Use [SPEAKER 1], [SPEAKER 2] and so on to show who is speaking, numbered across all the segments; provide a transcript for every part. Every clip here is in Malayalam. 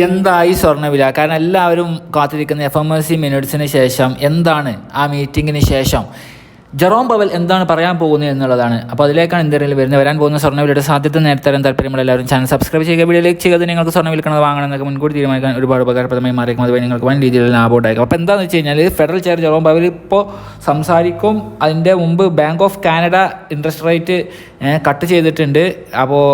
[SPEAKER 1] എന്തായി സ്വർണവില? കാരണം എല്ലാവരും കാത്തിരിക്കുന്ന എഫ് എം എസ് സി മിനിറ്റ്സിന് ശേഷം എന്താണ് ആ മീറ്റിങ്ങിന് ശേഷം? ജെറോം പവൽ എന്താണ് പറയാൻ പോകുന്നത് എന്നുള്ളതാണ്. അപ്പോൾ അതിലേക്കാണ് എന്തെങ്കിലും വരുന്നത്. വരാൻ പോകുന്ന സ്വർണവിലയുടെ സാധ്യത നേരത്തെ താല്പര്യമുള്ള എല്ലാവരും ചാനൽ സബ്സ്ക്രൈബ് ചെയ്യുക. വീഡിയോ ലൈക്ക് ചെയ്യുക. നിങ്ങൾക്ക് സ്വർണ വിൽക്കുന്നത് വാങ്ങണം എന്നൊക്കെ മുൻകൂട്ടി തീരുമാനിക്കാൻ ഒരുപാട് ഉപകാരപ്രദമായി മാറിയിരിക്കും അതുവഴി നിങ്ങൾക്ക് വൻ രീതിയിലുള്ള ലാഭം ഉണ്ടായിരിക്കും അപ്പോൾ എന്താണെന്ന് വെച്ച് കഴിഞ്ഞാൽ ഫെഡറൽ ചെയർ ജെറോം പവൽ ഇപ്പോൾ സംസാരിക്കും. അതിന്റെ മുമ്പ് bank of Canada interest rate cut ചെയ്തിട്ടുണ്ട്. അപ്പോൾ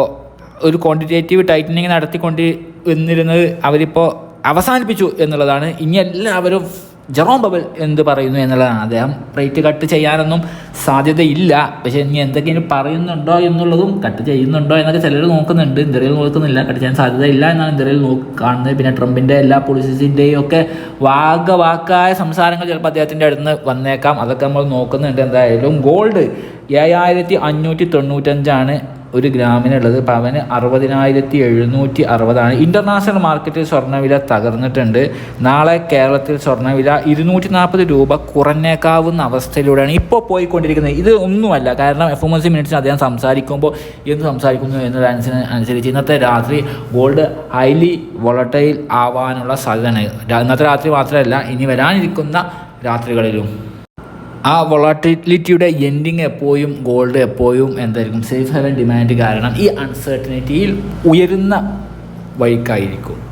[SPEAKER 1] ഒരു ക്വാണ്ടിറ്റേറ്റീവ് ടൈറ്റനിങ് നടത്തിക്കൊണ്ട് വന്നിരുന്നത് അവരിപ്പോൾ അവസാനിപ്പിച്ചു എന്നുള്ളതാണ്. ഇനി എല്ലാവരും ജെറോം ബബൽ എന്ത് പറയുന്നു എന്നുള്ളതാണ്. അദ്ദേഹം റേറ്റ് കട്ട് ചെയ്യാനൊന്നും സാധ്യതയില്ല. പക്ഷേ ഇനി എന്തൊക്കെയാണ് പറയുന്നുണ്ടോ എന്നുള്ളതും കട്ട് ചെയ്യുന്നുണ്ടോ എന്നൊക്കെ ചിലർ നോക്കുന്നുണ്ട്. ഇന്ത്യയിൽ നോക്കുന്നില്ല കട്ട് ചെയ്യാൻ സാധ്യതയില്ല എന്നാണ് ഇന്ത്യയിൽ കാണുന്നത്. പിന്നെ ട്രംപിന്റെ എല്ലാ പോളിസീസിന്റെയും ഒക്കെ വാഗ വാക്കായ സംസാരങ്ങൾ ചിലപ്പോൾ അദ്ദേഹത്തിന്റെ അടുത്ത് നിന്ന് വന്നേക്കാം. അതൊക്കെ നമ്മൾ നോക്കുന്നുണ്ട് എന്തായാലും. ഗോൾഡ് ഏഴായിരത്തി അഞ്ഞൂറ്റി തൊണ്ണൂറ്റഞ്ചാണ് ഒരു ഗ്രാമിനുള്ളത് പവന് അറുപതിനായിരത്തി എഴുന്നൂറ്റി അറുപതാണ് ഇന്റർനാഷണൽ മാർക്കറ്റിൽ സ്വർണവില തകർന്നിട്ടുണ്ട്. നാളെ കേരളത്തിൽ സ്വർണവില ഇരുന്നൂറ്റി നാൽപ്പത് രൂപ കുറഞ്ഞേക്കാവുന്ന അവസ്ഥയിലൂടെയാണ് ഇപ്പോൾ പോയിക്കൊണ്ടിരിക്കുന്നത്. ഇത് ഒന്നുമല്ല. കാരണം എഫ് എം എസ് സി മിനിറ്റ്സിന് അദ്ദേഹം സംസാരിക്കുമ്പോൾ എന്ത് സംസാരിക്കുന്നു എന്നതനുസരിച്ച് അനുസരിച്ച് ഇന്നത്തെ രാത്രി ഗോൾഡ് ഹൈലി വോളട്ടൈൽ ആവാനുള്ള സാധ്യതയാണ്. ഇന്നത്തെ രാത്രി മാത്രമല്ല ഇനി വരാനിരിക്കുന്ന രാത്രികളിലും. ആ വൊളാറ്റിലിറ്റിയുടെ എൻഡിങ് എപ്പോഴും ഗോൾഡ് എപ്പോഴും എന്തായിരിക്കും? സേഫ് ഹെവൻ ഡിമാൻഡ് കാരണം ഈ അൺസർട്ടനിറ്റിയിൽ ഉയരുന്ന വഴിക്കായിരിക്കും.